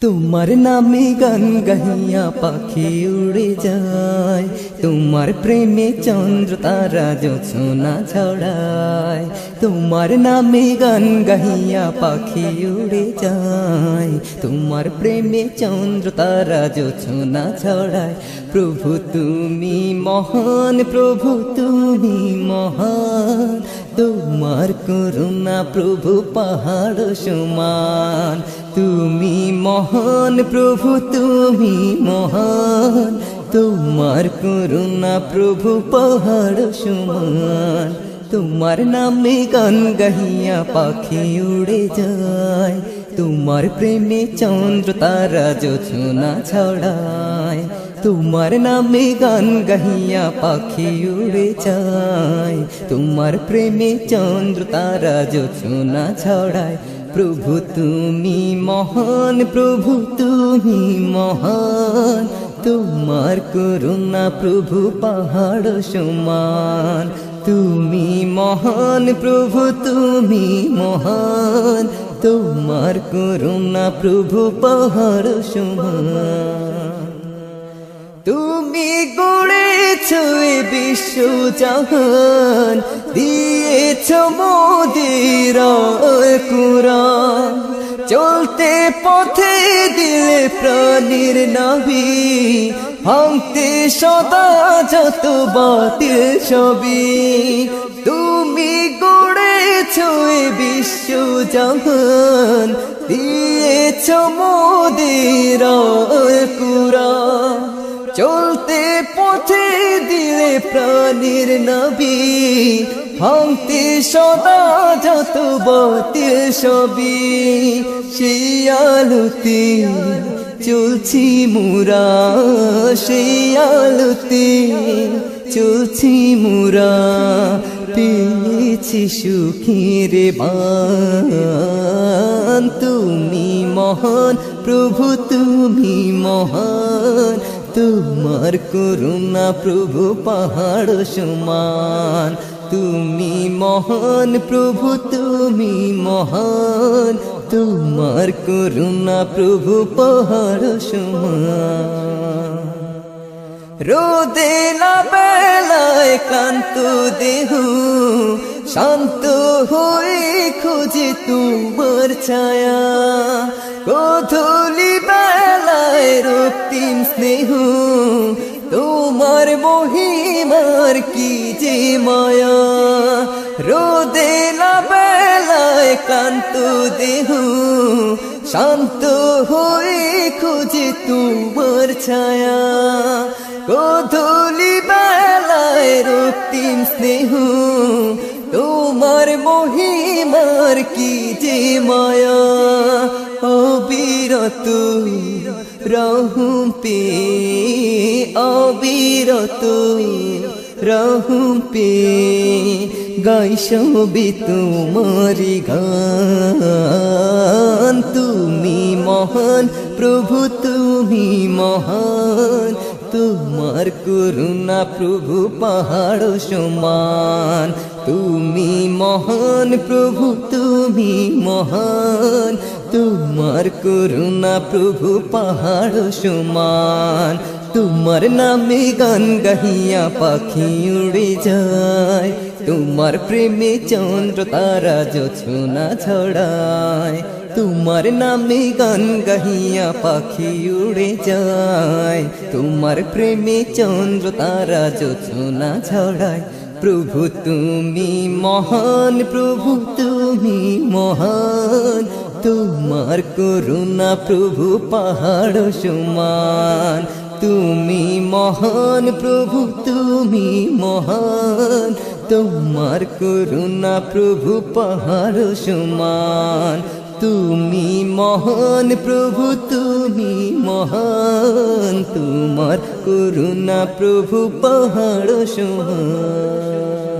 তোমার নামে গান গাহিয়া পাখি উড়ে যায়। তোমার প্রেমে চন্দ্র তারা জোছনা ছড়ায়। তোমার নামে গান গাহিয়া পাখি উড়ে যায়। তোমার প্রেমে চন্দ্র তারা জোছনা ছড়ায়। প্রভু তুমি মহান, প্রভু তুমি মহান। তোমার করুণা প্রভু পাহাড় সমান। তুমি মহান প্রভু, তুমি মহান। তোমার করুণা প্রভু, পাহাড় সমান। তোমার নামে গান গাহিয়া পাখি উড়ে যায়। তোমার প্রেমে চন্দ্র তারা জোছনা ছড়ায়। তোমার নামে গান গাহিয়া পাখি উড়ে যায়। তোমার প্রেমে চন্দ্র তারা জোছনা ছড়ায়। প্রভু তুমি মহান, প্রভু তুমি মহান। তোমার করুণা প্রভু পাহাড় সমান। তুমি মহান, প্রভু তুমি মহান। তোমার করুণা প্রভু পাহাড় সমান। তুমি গড়েছ বিশ্ব জাহান, দিয়েছ মোদির কুরান চলতে পথে দিলে প্রাণীর নাভি, ভাঙতে সদা যত বাতিল ছবি তুমি গড়েছ বিশ্ব জাহান, দিয়েছ মোদির কুরান চলতে পথে দিলে প্রাণীর নবী। ভাঙতে সদা যত বাতিল সবি। সেই আলুতে চলছি মুরা, সেই আলুতে চলছি মুরা। পেয়েছি সুখীর বান। তুমি মহান প্রভু, তুমি মহান তোমার করুণা প্রভু পাহাড় সমান। তুমি মহান প্রভু, তুমি মহান। তোমার করুণা প্রভু পাহাড় সমান। রোদে না বেলায় দেহ, শান্ত হয়ে খুঁজে তোমার ছায়া। বেলায় রক্তিম স্নেহ, তোমার মহিমার কি যে মায়া? রোদে না বেলায় ক্লান্ত দেহ, শান্ত হয়ে খুঁজে তোমার ছায়া। গোধূলি বেলায় রক্তিম স্নেহ, তোমার মহিমার কি যে মায়া? অবিরত রহুম পে অবিরত রহুম পে গাই সবি তোমারি গান। তুমি মহান প্রভু, তুমি মহান, তোমার করুণা প্রভু পাহাড় সমান। তুমি মহান প্রভু তুমি মহান, তোমার করুণা প্রভু পাহাড় সমান, তোমার নামে গান গাহিয়া পাখি উড়ে যায়, তোমার প্রেমে চন্দ্র তারা জোছনা ছড়ায়, তোমার নামে গান গাহিয়া পাখি উড়ে যায়, তোমার প্রেমে চন্দ্র তারা জোছনা ছড়ায়, প্রভু তুমি মহান, প্রভু তুমি মহান, তোমার করুণা প্রভু পাহাড় সমান। তুমি মহান প্রভু, তুমি মহান, তোমার করুণা প্রভু পাহাড় সমান। তুমি মহান প্রভু, তুমি মহান, তোমার করুণা প্রভু পাহাড় সমান।